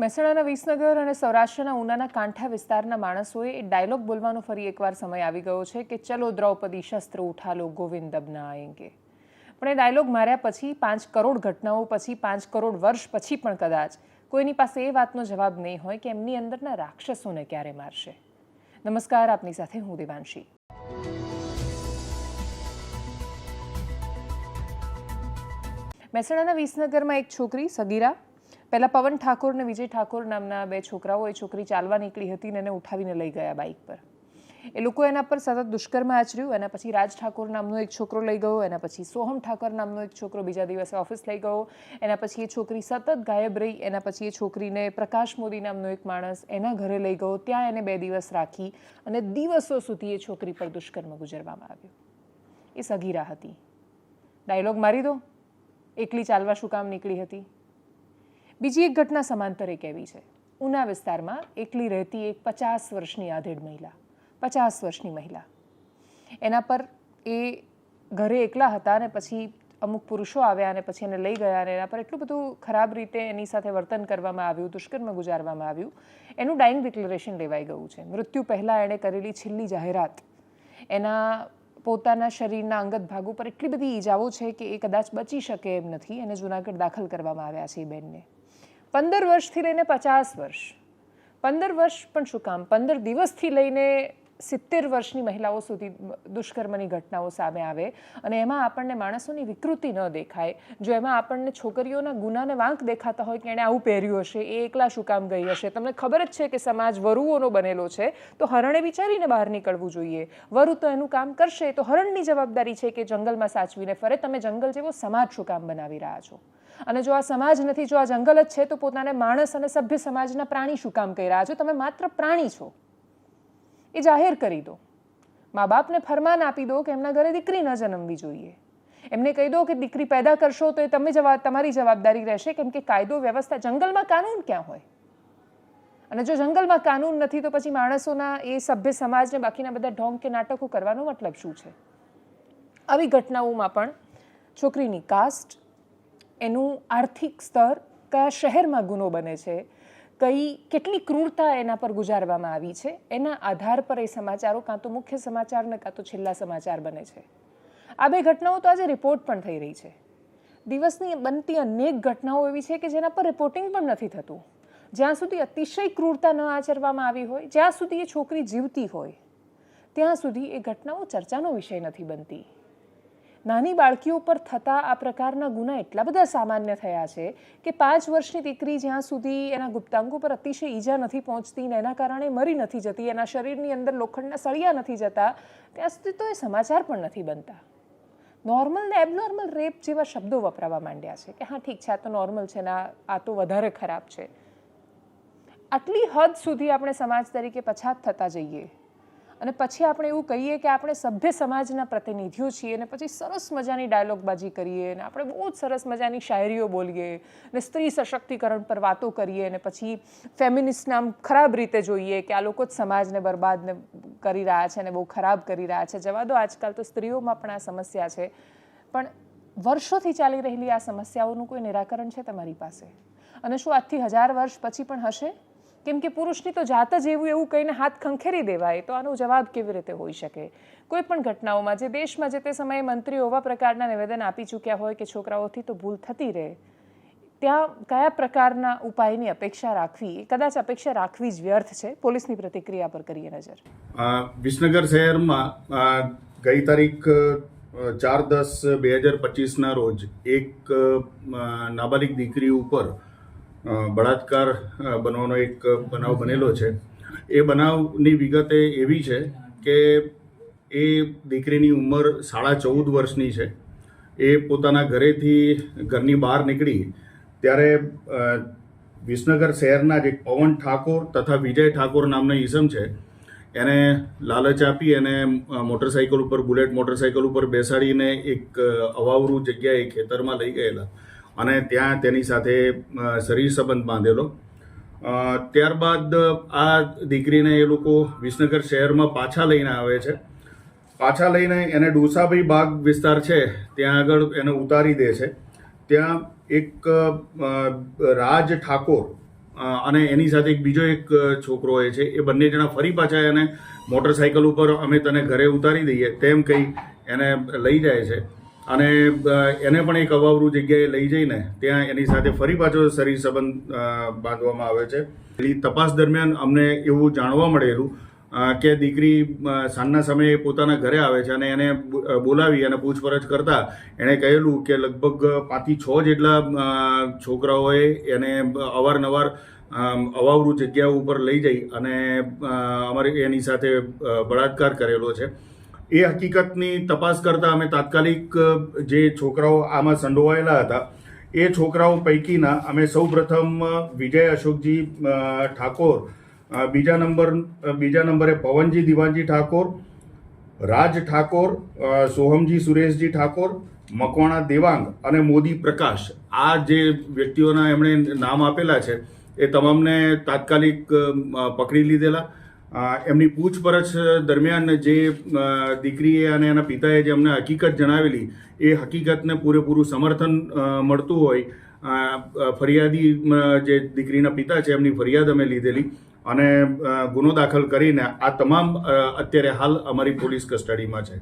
મહેસાણાના વિસનગર અને સૌરાષ્ટ્રના ઉનાના કાંઠા વિસ્તારના માણસોએ એ ડાયલોગ બોલવાનો ફરી એકવાર સમય આવી ગયો છે કે ચલો દ્રૌપદી શસ્ત્ર ઉઠાલો ગોવિંદ દબના આએંગે પણ એ ડાયલોગ માર્યા પછી પાંચ કરોડ ઘટનાઓ પછી પાંચ કરોડ વર્ષ પછી પણ કદાચ કોઈની પાસે એ વાતનો જવાબ નહીં હોય કે એમની અંદરના રાક્ષસોને ક્યારે મારશે. નમસ્કાર, આપની સાથે હું દેવાંશી. મહેસાણાના વિસનગરમાં એક છોકરી, સગીરા પહેલાં પવન ઠાકોર અને વિજય ઠાકોર નામના બે છોકરાઓ, એ છોકરી ચાલવા નીકળી હતી અને એને ઉઠાવીને લઈ ગયા બાઇક પર. એ લોકો એના પર સતત દુષ્કર્મ આચર્યું, એના પછી રાજ ઠાકોર નામનો એક છોકરો લઈ ગયો, એના પછી સોહમ ઠાકોર નામનો એક છોકરો બીજા દિવસે ઓફિસ લઈ ગયો, એના પછી એ છોકરી સતત ગાયબ રહી, એના પછી એ છોકરીને પ્રકાશ મોદી નામનો એક માણસ એના ઘરે લઈ ગયો, ત્યાં એને બે દિવસ રાખી અને દિવસો સુધી એ છોકરી પર દુષ્કર્મ ગુજરવામાં આવ્યું. એ સગીરા હતી. ડાયલોગ મારી દો. એકલી ચાલવા શું કામ નીકળી હતી? બીજી એક ઘટના સમાંતર એક એવી છે? ઉના વિસ્તારમાં એકલી રહેતી એક પચાસ વર્ષની આધેડ મહિલા, પચાસ વર્ષની મહિલા. એના પર એ ઘરે એકલા હતા અને પછી અમુક પુરુષો આવ્યા અને પછી એને લઈ ગયા અને એના પર એટલું બધું ખરાબ રીતે એની સાથે વર્તન કરવામાં આવ્યું, દુષ્કર્મ ગુજારવામાં આવ્યું. એનું ડાઇંગ ડિક્લેરેશન લેવાઈ ગયું છે. મૃત્યુ પહેલાં એણે કરેલી છેલ્લી જાહેરાત. એના પોતાના શરીરના અંગત ભાગો પર એટલી બધી ઈજાઓ છે કે એ કદાચ બચી શકે એમ નથી. એને જુનાગઢ દાખલ કરવામાં આવ્યા છે એ બેનને. પંદર વર્ષથી લઈને પચાસ વર્ષ. પંદર વર્ષ પણ શું કામ? પંદર દિવસથી લઈને સિત્તેર વર્ષની મહિલાઓ સુધી દુષ્કર્મની ઘટનાઓ સામે આવે અને એમાં આપણને માણસોની વિકૃતિ ન દેખાય. જો એમાં આપણને છોકરીઓના ગુનાને વાંક દેખાતા હોય કે એણે આવું પહેર્યું હશે, એ એકલા શું કામ ગઈ હશે? તમને ખબર જ છે કે સમાજ વરુઓનો બનેલો છે, તો હરણે વિચારીને બહાર નીકળવું જોઈએ. વરુ તો એનું કામ કરશે, તો હરણની જવાબદારી છે કે જંગલમાં સાચવીને ફરે. તમે જંગલ જેવો સમાજ શું કામ બનાવી રહ્યા છો? અને જો આ સમાજ નથી, જો આ જંગલ જ છે, તો પોતાને માણસ અને સભ્ય સમાજના પ્રાણી શું કામ કહી રહ્યા છો તમે માત્ર પ્રાણી છો, એ જાહેર કરી દો. મા બાપને ફરમાન આપી દો કે એમના ઘરે દીકરી ન જન્મવી જોઈએ. એમને કહી દો કે દીકરી પેદા કરશો તો એ તમે જવા, તમારી જવાબદારી રહેશે, કેમ કે કાયદો, વ્યવસ્થા જંગલમાં કાનૂન ક્યાં હોય? અને જો જંગલમાં કાનૂન નથી, તો પછી માણસોના એ સભ્ય સમાજને બાકીના બધા ઢોંગ કે નાટકો કરવાનો મતલબ શું છે? આવી ઘટનાઓમાં પણ છોકરીની કાસ્ટ એનું આર્થિક સ્તર કયા શહેરમાં ગુનો બને છે, કઈ કેટલી ક્રૂરતા એના પર ગુજારવામાં આવી છે, એના આધાર પર એ સમાચારો કાં તો મુખ્ય સમાચાર ને કાં તો છેલ્લા સમાચાર બને છે. આ બે ઘટનાઓ તો આજે રિપોર્ટ પણ થઈ રહી છે. દિવસની બનતી અનેક ઘટનાઓ એવી છે કે જેના પર રિપોર્ટિંગ પણ નથી થતું. જ્યાં સુધી અતિશય ક્રૂરતા ન આચરવામાં આવી હોય, જ્યાં સુધી એ છોકરી જીવતી હોય, ત્યાં સુધી એ ઘટનાઓ ચર્ચાનો વિષય નથી બનતી. નાની બાળકીઓ પર થતા આ પ્રકારના ગુના એટલા બધા સામાન્ય થયા છે કે પાંચ વર્ષની દીકરી જ્યાં સુધી એના ગુપ્તાંગો પર અતિશય ઈજા નથી પહોંચતી ને એના કારણે મરી નથી જતી, એના શરીરની અંદર લોખંડના સળિયા નથી જતા, ત્યાં સુધી તો એ સમાચાર પણ નથી બનતા. નોર્મલ ને એબનોર્મલ રેપ જેવા શબ્દો વપરાવા માંડ્યા છે કે હા, ઠીક છે, આ તો નોર્મલ છે ને આ તો વધારે ખરાબ છે. આટલી હદ સુધી આપણે સમાજ તરીકે પછાત થતા જઈએ. અને પછી આપણે એવું કહીએ કે આપણે સભ્ય સમાજના પ્રતિનિધિઓ છીએ અને પછી સરસ મજાની ડાયલોગબાજી કરીએ અને આપણે બહુ જ સરસ મજાની શાયરીઓ બોલીએ ને સ્ત્રી સશક્તિકરણ પર વાતો કરીએ અને પછી ફેમિનિસ્ટ નામ ખરાબ રીતે જોઈએ કે આ લોકો જ સમાજને બરબાદ કરી રહ્યા છે અને બહુ ખરાબ કરી રહ્યા છે. જવા દો આજકાલ તો સ્ત્રીઓમાં પણ આ સમસ્યા છે. પણ વર્ષોથી ચાલી રહેલી આ સમસ્યાઓનું કોઈ નિરાકરણ છે તમારી પાસે? અને શું આજથી હજાર વર્ષ પછી પણ હશે? કેમ કે પુરુષની તો જાત જ એવું એવું કહીને હાથ ખંખેરી દેવાય. તો આનો જવાબ કેવી રીતે હોઈ શકે? કોઈ પણ ઘટનાઓમાં જે દેશમાં જે તે સમયે મંત્રીઓ એવા પ્રકારના નિવેદન આપી ચૂક્યા હોય કે છોકરાઓથી તો ભૂલ થતી રહે, ત્યાં કયા પ્રકારના ઉપાયની અપેક્ષા રાખવી? કદાચ અપેક્ષા રાખવી જ વ્યર્થ છે. પોલીસની પ્રતિક્રિયા પર કરીએ નજર. વિસનગર શહેરમાં ગઈ તારીખ ચાર દસ બે હજાર પચીસના રોજ એક નાબાલિક દીકરી ઉપર બળાત્કાર બનવાનો એક બનાવ બનેલો છે. એ બનાવની વિગતે એવી છે કે એ દીકરીની ઉંમર સાડા ચૌદ વર્ષની છે. એ પોતાના ઘરેથી ઘરની બહાર નીકળી ત્યારે વિસનગર શહેરના જ એક પવન ઠાકોર તથા વિજય ઠાકોર નામના ઈસમ છે એને લાલચ આપી અ, મોટરસાઇકલ ઉપર બુલેટ મોટરસાઇકલ ઉપર બેસાડીને એક અવાવરું જગ્યાએ ખેતરમાં લઈ ગયેલા. અને ત્યાં તેની સાથે શરીર સંબંધ બાંધેલો. ત્યારબાદ આ દીકરીને એ લોકો વિસનગર શહેરમાં પાછા લઈને આવે છે. પાછા લઈને એને ડોસાભાઈ બાગ વિસ્તાર છે, ત્યાં આગળ એને ઉતારી દે છે. ત્યાં એક રાજ ઠાકોર અને એની સાથે એક બીજો એક છોકરો હોય છે, એ બંને જણા ફરી પાછા એને મોટરસાયકલ ઉપર અમે તને ઘરે ઉતારી દઈએ તેમ કહી એને લઈ જાય છે. અને એને પણ એક અવાવરું જગ્યાએ લઈ જઈને ત્યાં એની સાથે ફરી પાછો શરીર સંબંધ બાંધવામાં આવે છે. એની તપાસ દરમિયાન અમને એવું જાણવા મળેલું કે દીકરી સાંજના સમયે પોતાના ઘરે આવે છે અને એને બોલાવી અને પૂછપરછ કરતા એણે કહેલું કે લગભગ પાંચથી છ જેટલા છોકરાઓએ એને અવારનવાર અવાવરું જગ્યા ઉપર લઈ જઈ અને અમારે એની સાથે બળાત્કાર કરેલો છે. એ હકીકતની તપાસ કરતા અમે તાત્કાલિક જે છોકરાઓ આમાં સંડોવાયેલા હતા, એ છોકરાઓ પૈકીના અમે સૌપ્રથમ પ્રથમ વિજય અશોકજી ઠાકોર બીજા નંબર બીજા નંબરે પવનજી દિવાનજી ઠાકોર, રાજ ઠાકોર સોહમજી સુરેશજી ઠાકોર, મકવાણા દેવાંગ અને મોદી પ્રકાશ. આ જે વ્યક્તિઓના એમણે નામ આપેલા છે, એ તમામને તાત્કાલિક પકડી લીધેલા. એમની પૂછપરછ દરમિયાન જે દીકરીએ અને એના પિતાએ જે અમને હકીકત જણાવેલી, એ હકીકતને પૂરેપૂરું સમર્થન મળતું હોય. ફરિયાદી જે દીકરીના પિતા છે, એમની ફરિયાદ અમે લીધેલી અને ગુનો દાખલ કરીને આ તમામ અત્યારે હાલ અમારી પોલીસ કસ્ટડીમાં છે.